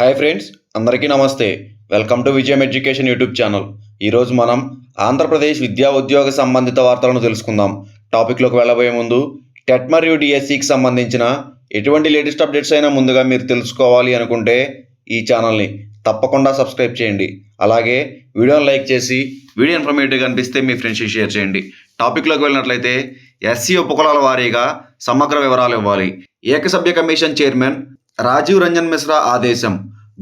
Hi friends అందరికీ నమస్తే. Welcome to Vijayam education YouTube channel. ఈరోజు మనం ఆంధ్రప్రదేశ్ విద్యా ఉద్యోగ సంబంధిత వార్తలను తెలుసుకుందాం. టాపిక్లోకి వెళ్ళబోయే ముందు టెట్ మరియు డిఎస్సికి సంబంధించిన ఎటువంటి లేటెస్ట్ అప్డేట్స్ అయినా ముందుగా మీరు తెలుసుకోవాలి అనుకుంటే ఈ ఛానల్ని తప్పకుండా సబ్స్క్రైబ్ చేయండి. అలాగే వీడియోని లైక్ చేసి వీడియో ఇన్ఫర్మేటివ్గా అనిపిస్తే మీ ఫ్రెండ్స్కి షేర్ చేయండి. టాపిక్లోకి వెళ్ళినట్లయితే ఎస్సీ ఉపకులాల వారీగా సమగ్ర వివరాలు ఇవ్వాలి. ఏకసభ్య కమిషన్ చైర్మన్ రాజీవ్ రంజన్ మిశ్రా ఆదేశం.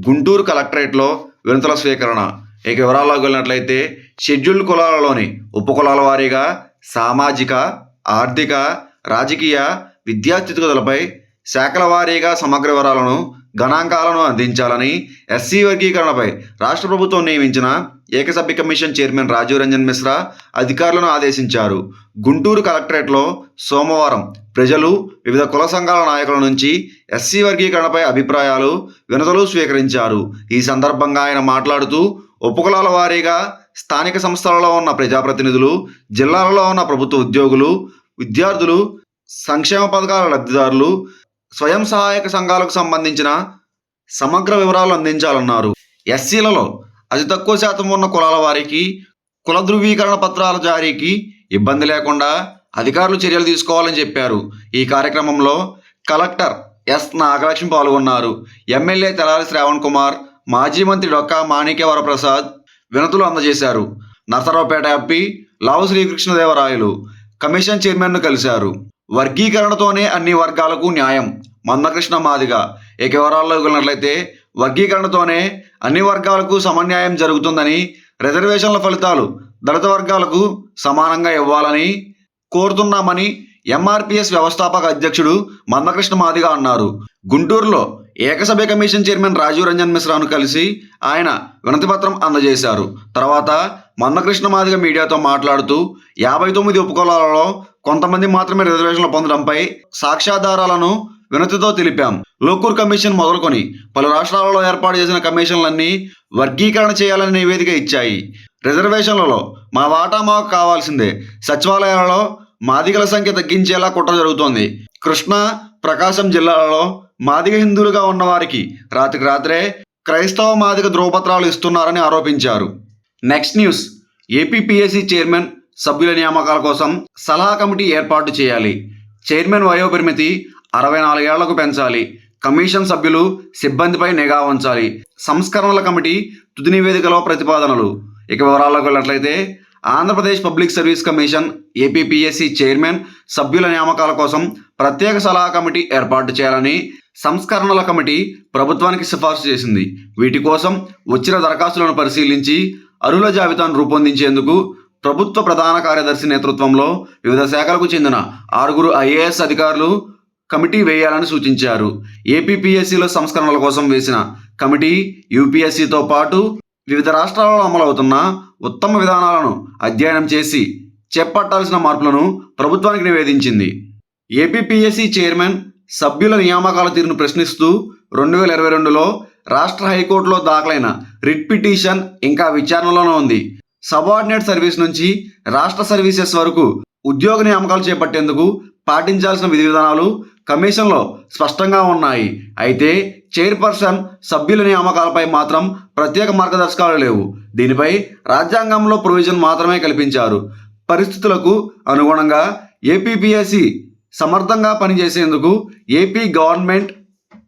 గుంటూరు కలెక్టరేట్లో వినతుల స్వీకరణ. ఇక వివరాల్లోకి వెళ్ళినట్లయితే షెడ్యూల్డ్ కులాలలోని ఉపకులాల వారీగా సామాజిక ఆర్థిక రాజకీయ విద్యాస్థితిగతులపై శాఖల వారీగా సమగ్ర వివరాలను గణాంకాలను అందించాలని ఎస్సీ వర్గీకరణపై రాష్ట్ర ప్రభుత్వం నియమించిన ఏకసభ్య కమిషన్ చైర్మన్ రాజీవ్ రంజన్ మిశ్రా అధికారులను ఆదేశించారు. గుంటూరు కలెక్టరేట్లో సోమవారం ప్రజలు వివిధ కుల సంఘాల నాయకుల నుంచి ఎస్సీ వర్గీకరణపై అభిప్రాయాలు వినతులు స్వీకరించారు. ఈ సందర్భంగా ఆయన మాట్లాడుతూ ఉపకులాల వారీగా స్థానిక సంస్థలలో ఉన్న ప్రజాప్రతినిధులు జిల్లాలలో ఉన్న ప్రభుత్వ ఉద్యోగులు విద్యార్థులు సంక్షేమ పథకాల లబ్ధిదారులు స్వయం సహాయక సంఘాలకు సంబంధించిన సమగ్ర వివరాలు అందించాలన్నారు. ఎస్సీలలో అతి తక్కువ శాతం ఉన్న కులాల వారికి కుల ధృవీకరణ పత్రాల జారీకి ఇబ్బంది లేకుండా అధికారులు చర్యలు తీసుకోవాలని చెప్పారు. ఈ కార్యక్రమంలో కలెక్టర్ ఎస్. నాగలక్ష్మి పాల్గొన్నారు. ఎమ్మెల్యే తెలాలి శ్రావణ్ కుమార్ మాజీ మంత్రి డొక్కా మాణిక్య వరప్రసాద్ వినతులు అందజేశారు. నరసరావుపేట ఎంపీ లావు శ్రీకృష్ణదేవరాయలు కమిషన్ చైర్మన్ను కలిశారు. వర్గీకరణతోనే అన్ని వర్గాలకు న్యాయం. మందకృష్ణ మాదిగ ఇక వివరాల్లోకి వెళ్ళినట్లయితే వర్గీకరణతోనే అన్ని వర్గాలకు సమన్యాయం జరుగుతుందని రిజర్వేషన్ల ఫలితాలు దళిత వర్గాలకు సమానంగా ఇవ్వాలని కోరుతున్నామని ఎంఆర్పిఎస్ వ్యవస్థాపక అధ్యక్షుడు మందకృష్ణ మాదిగ అన్నారు. గుంటూరులో ఏకసభ్య కమిషన్ చైర్మన్ రాజీవ్ రంజన్ మిశ్రాను కలిసి ఆయన వినతిపత్రం అందజేశారు. తర్వాత మందకృష్ణ మాదిగ మీడియాతో మాట్లాడుతూ యాభై తొమ్మిది ఉపకులాలలో కొంతమంది మాత్రమే రిజర్వేషన్లు పొందడంపై సాక్ష్యాధారాలను వినతితో తెలిపాం. లోకూర్ కమిషన్ మొదలుకొని పలు రాష్ట్రాలలో ఏర్పాటు చేసిన కమిషన్లన్నీ వర్గీకరణ చేయాలని నివేదిక ఇచ్చాయి. రిజర్వేషన్లలో మా వాటా మాకు కావాల్సిందే. సచివాలయాలలో మాదిగల సంఖ్య తగ్గించేలా కుట్ర జరుగుతోంది. కృష్ణా ప్రకాశం జిల్లాలలో మాదిగ హిందువులుగా ఉన్నవారికి రాత్రికి రాత్రే క్రైస్తవ మాదిగ ధ్రువపత్రాలు ఇస్తున్నారని ఆరోపించారు. Next news. ఏపీపీఎస్సీ చైర్మన్ సభ్యుల నియామకాల కోసం సలహా కమిటీ ఏర్పాటు చేయాలి. చైర్మన్ వయోపరిమితి అరవై నాలుగేళ్ళకు పెంచాలి. కమిషన్ సభ్యులు సిబ్బందిపై నిఘా ఉంచాలి. సంస్కరణల కమిటీ తుది నివేదికలో ప్రతిపాదనలు. ఇక వివరాల్లోకి వెళ్ళినట్లయితే Andhra Pradesh public service commission APPSC chairman సభ్యుల నియామకాల కోసం ప్రత్యేక సలహా కమిటీ ఏర్పాటు చేయాలని సంస్కరణల కమిటీ ప్రభుత్వానికి సిఫార్సు చేసింది. వీటి కోసం వచ్చిన దరఖాస్తులను పరిశీలించి అరుల జాబితాను రూపొందించేందుకు ప్రభుత్వ ప్రధాన కార్యదర్శి నేతృత్వంలో వివిధ శాఖలకు చెందిన ఆరుగురు ఐఏఎస్ అధికారులు కమిటీ వేయాలని సూచించారు. ఏపీపీఎస్సీలో సంస్కరణల కోసం వేసిన కమిటీ యూపీఎస్సీతో పాటు వివిధ రాష్ట్రాలలో అమలవుతున్న ఉత్తమ విధానాలను అధ్యయనం చేసి చేపట్టాల్సిన మార్పులను ప్రభుత్వానికి నివేదించింది. ఏపీపీఎస్సీ చైర్మన్ సభ్యుల నియామకాల తీరును ప్రశ్నిస్తూ రెండు వేల ఇరవై రెండులో రాష్ట్ర హైకోర్టులో దాఖలైన రిట్ పిటిషన్ ఇంకా విచారణలోనే ఉంది. సబార్డినేట్ సర్వీస్ నుంచి రాష్ట్ర సర్వీసెస్ వరకు ఉద్యోగ నియామకాలు చేపట్టేందుకు పాటించాల్సిన విధి విధానాలు కమిషన్లో స్పష్టంగా ఉన్నాయి. అయితే చైర్పర్సన్ సభ్యుల నియామకాలపై మాత్రం ప్రత్యేక మార్గదర్శకాలు లేవు. దీనిపై రాజ్యాంగంలో ప్రొవిజన్ మాత్రమే కల్పించారు. పరిస్థితులకు అనుగుణంగా ఏపీపీఎస్సి సమర్థంగా పనిచేసేందుకు ఏపీ గవర్నమెంట్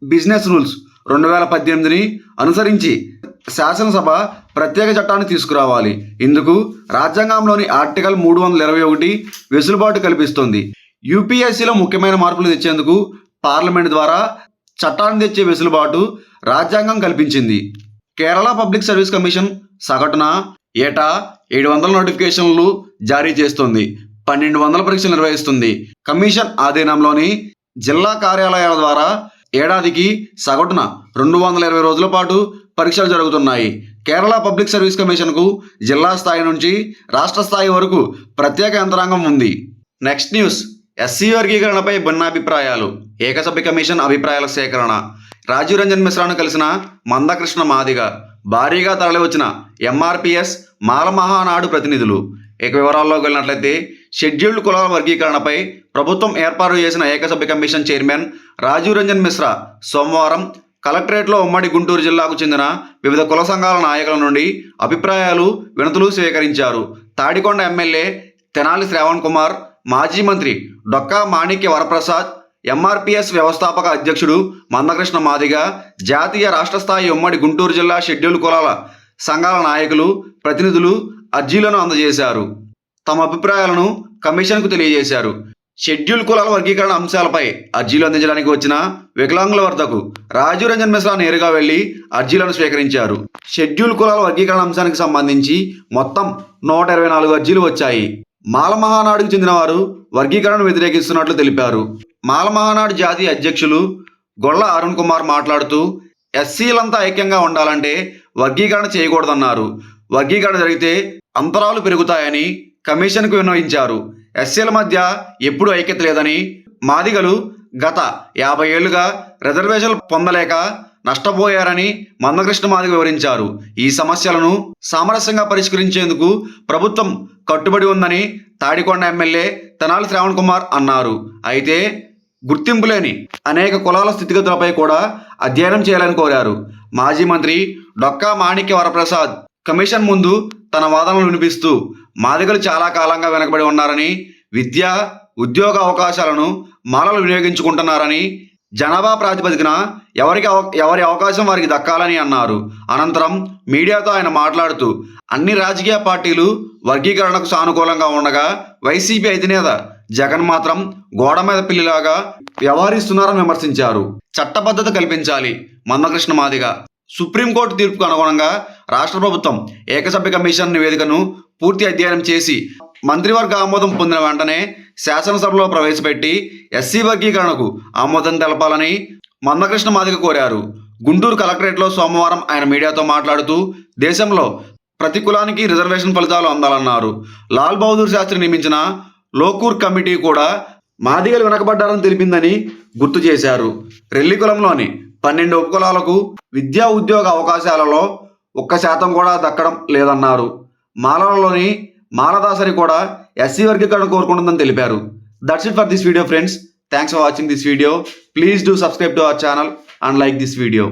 బిజినెస్ రూల్స్ రెండు వేల పద్దెనిమిదిని అనుసరించి శాసనసభ ప్రత్యేక చట్టాన్ని తీసుకురావాలి. ఇందుకు రాజ్యాంగంలోని ఆర్టికల్ మూడు వందల ఇరవై ఒకటి వెసులుబాటు కల్పిస్తుంది. యూపీఎస్సీలో ముఖ్యమైన మార్పులు తెచ్చేందుకు పార్లమెంట్ ద్వారా చట్టాన్ని తెచ్చే వెసులుబాటు రాజ్యాంగం కల్పించింది. కేరళ పబ్లిక్ సర్వీస్ కమిషన్ సగటున ఏటా ఏడు వందల నోటిఫికేషన్లు జారీ చేస్తుంది. పన్నెండు వందల పరీక్షలు నిర్వహిస్తుంది. కమిషన్ ఆధీనంలోని జిల్లా కార్యాలయాల ద్వారా ఏడాదికి సగటున రెండు వందల ఇరవై రోజుల పాటు పరీక్షలు జరుగుతున్నాయి. కేరళ పబ్లిక్ సర్వీస్ కమిషన్కు జిల్లా స్థాయి నుంచి రాష్ట్ర స్థాయి వరకు ప్రత్యేక యంత్రాంగం ఉంది. Next news. ఎస్సీ వర్గీకరణపై భిన్నాభిప్రాయాలు ఏకసభ్య కమిషన్ అభిప్రాయాల సేకరణ రాజీవ్ రంజన్ మిశ్రాను కలిసిన మందకృష్ణ మాదిగ భారీగా తరలివచ్చిన ఎంఆర్పిఎస్ మాల మహానాడు ప్రతినిధులు. ఇక వివరాల్లోకి వెళ్ళినట్లయితే షెడ్యూల్డ్ కులాల వర్గీకరణపై ప్రభుత్వం ఏర్పాటు చేసిన ఏకసభ్య కమిషన్ చైర్మన్ రాజీవ్ రంజన్ మిశ్రా సోమవారం కలెక్టరేట్లో ఉమ్మడి గుంటూరు జిల్లాకు చెందిన వివిధ కుల సంఘాల నాయకుల నుండి అభిప్రాయాలు వినతులు స్వీకరించారు. తాడికొండ ఎమ్మెల్యే తెనాలి శ్రావణ్ కుమార్ మాజీ మంత్రి డొక్కా మాణిక్య వరప్రసాద్ ఎంఆర్పిఎస్ వ్యవస్థాపక అధ్యక్షుడు మందకృష్ణ మాదిగ జాతీయ రాష్ట్ర స్థాయి ఉమ్మడి గుంటూరు జిల్లా షెడ్యూల్ కులాల సంఘాల నాయకులు ప్రతినిధులు అర్జీలను అందజేశారు. తమ అభిప్రాయాలను కమిషన్కు తెలియజేశారు. షెడ్యూల్ కులాల వర్గీకరణ అంశాలపై అర్జీలు అందించడానికి వచ్చిన వికలాంగుల వద్దకు రాజీవ్ రంజన్ మిశ్రా నేరుగా వెళ్ళి అర్జీలను స్వీకరించారు. షెడ్యూల్ కులాల వర్గీకరణ అంశానికి సంబంధించి మొత్తం నూట ఇరవై నాలుగు అర్జీలు వచ్చాయి. మాల మహానాడుకు చెందిన వారు వర్గీకరణను వ్యతిరేకిస్తున్నట్లు తెలిపారు. మాల మహానాడు జాతీయ అధ్యక్షులు గొల్ల అరుణ్ కుమార్ మాట్లాడుతూ ఎస్సీలంతా ఐక్యంగా ఉండాలంటే వర్గీకరణ చేయకూడదన్నారు. వర్గీకరణ జరిగితే అంతరాలు పెరుగుతాయని కమిషన్కు విన్నవించారు. ఎస్సీల మధ్య ఎప్పుడూ ఐక్యత లేదని మాదిగలు గత యాభై ఏళ్ళుగా రిజర్వేషన్లు పొందలేక నష్టపోయారని మందకృష్ణ మాదిగ వివరించారు. ఈ సమస్యలను సామరస్యంగా పరిష్కరించేందుకు ప్రభుత్వం కట్టుబడి ఉందని తాడికొండ ఎమ్మెల్యే తెనాలి శ్రావణ్ కుమార్ అన్నారు. అయితే గుర్తింపు లేని అనేక కులాల స్థితిగతులపై కూడా అధ్యయనం చేయాలని కోరారు. మాజీ మంత్రి డొక్కా మాణిక్య వరప్రసాద్ కమిషన్ ముందు తన వాదనలు వినిపిస్తూ మాదిగలు చాలా కాలంగా వెనకబడి ఉన్నారని విద్య ఉద్యోగ అవకాశాలను మాలలు వినియోగించుకుంటున్నారని జనాభా ప్రాతిపదికన ఎవరికి అవ- ఎవరి అవకాశం వారికి దక్కాలని అన్నారు. అనంతరం మీడియాతో ఆయన మాట్లాడుతూ అన్ని రాజకీయ పార్టీలు వర్గీకరణకు సానుకూలంగా ఉండగా వైసీపీ అధినేత జగన్ మాత్రం గోడ మీద పిల్లిలాగా వ్యవహరిస్తున్నారని విమర్శించారు. చట్టబద్ధత కల్పించాలి. మందకృష్ణ మాదిగ సుప్రీంకోర్టు తీర్పుకు అనుగుణంగా రాష్ట్ర ప్రభుత్వం ఏకసభ్య కమిషన్ నివేదికను పూర్తి అధ్యయనం చేసి మంత్రివర్గ ఆమోదం పొందిన వెంటనే శాసనసభలో ప్రవేశపెట్టి ఎస్సీ వర్గీకరణకు ఆమోదం తెలపాలని మందకృష్ణ మాదిగ కోరారు. గుంటూరు కలెక్టరేట్లో సోమవారం ఆయన మీడియాతో మాట్లాడుతూ దేశంలో ప్రతి కులానికి రిజర్వేషన్ ఫలితాలు అందాలన్నారు. లాల్ బహదూర్ శాస్త్రి నియమించిన లోకూర్ కమిటీ కూడా మాదిగలు వెనకబడ్డారని తెలిపిందని గుర్తు చేశారు. రెల్లి కులంలోని పన్నెండు ఉపకులాలకు విద్యా ఉద్యోగ అవకాశాలలో ఒక్క శాతం కూడా దక్కడం లేదన్నారు. మాలలలోని మాలదాసరి కూడా ఎస్సీ వర్గీకరణ కోరుకుంటుందని తెలిపారు. That's it for this video friends thanks for watching this video please do subscribe to our channel and like this video